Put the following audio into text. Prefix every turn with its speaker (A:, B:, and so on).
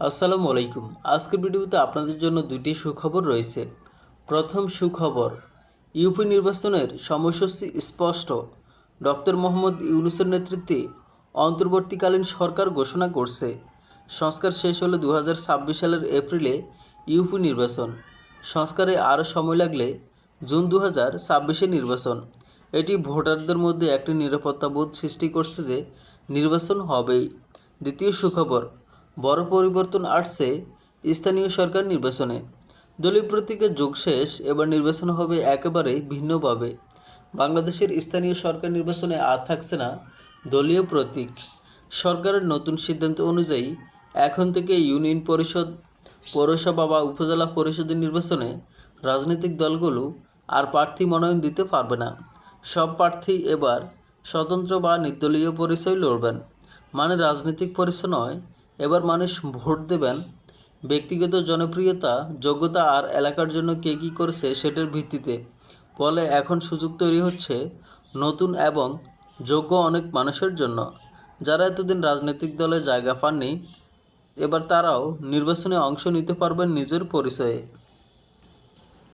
A: আসসালামু আলাইকুম। আজকের ভিডিওতে আপনাদের জন্য দুটি সুখবর রয়েছে। প্রথম সুখবর, ইউপি নির্বাচনের সময়সূচি স্পষ্ট। ডক্টর মোহাম্মদ ইউনুসের নেতৃত্বে অন্তর্বর্তীকালীন সরকার ঘোষণা করছে। সংস্কার শেষ হলে দু সালের এপ্রিলে ইউপি নির্বাচন। সংস্কারে আরও সময় লাগলে জুন দু হাজার নির্বাচন। এটি ভোটারদের মধ্যে একটি নিরাপত্তা বোধ সৃষ্টি করছে যে নির্বাচন হবেই। দ্বিতীয় সুখবর বড় পরিবর্তন আসছে স্থানীয় সরকার নির্বাচনে। দলীয় প্রতীকের যোগ শেষ, এবার নির্বাচন হবে একেবারে ভিন্নভাবে। বাংলাদেশের স্থানীয় সরকার নির্বাচনে আর থাকছে না দলীয় প্রতীক। সরকারের নতুন সিদ্ধান্ত অনুযায়ী, এখন থেকে ইউনিয়ন পরিষদ, পৌরসভা বা উপজেলা পরিষদের নির্বাচনে রাজনৈতিক দলগুলো আর প্রার্থী মনোনয়ন দিতে পারবে না। সব প্রার্থী এবার স্বতন্ত্র বা নির্দলীয় পরিচয় লড়বেন। মানে রাজনৈতিক পরিচয় নয় এবার মানুষ ভোট দেবেন। ব্যক্তিগত জনপ্রিয়তা, যোগ্যতা আর এলাকার জন্য কে কী করছে সেটার ভিত্তিতে। ফলে এখন সুযোগ তৈরি হচ্ছে নতুন এবং যোগ্য অনেক মানুষের জন্য। যারা এতদিন রাজনৈতিক দলে জায়গা পাননি, এবার তারাও নির্বাচনে অংশ নিতে পারবেন নিজের পরিচয়ে।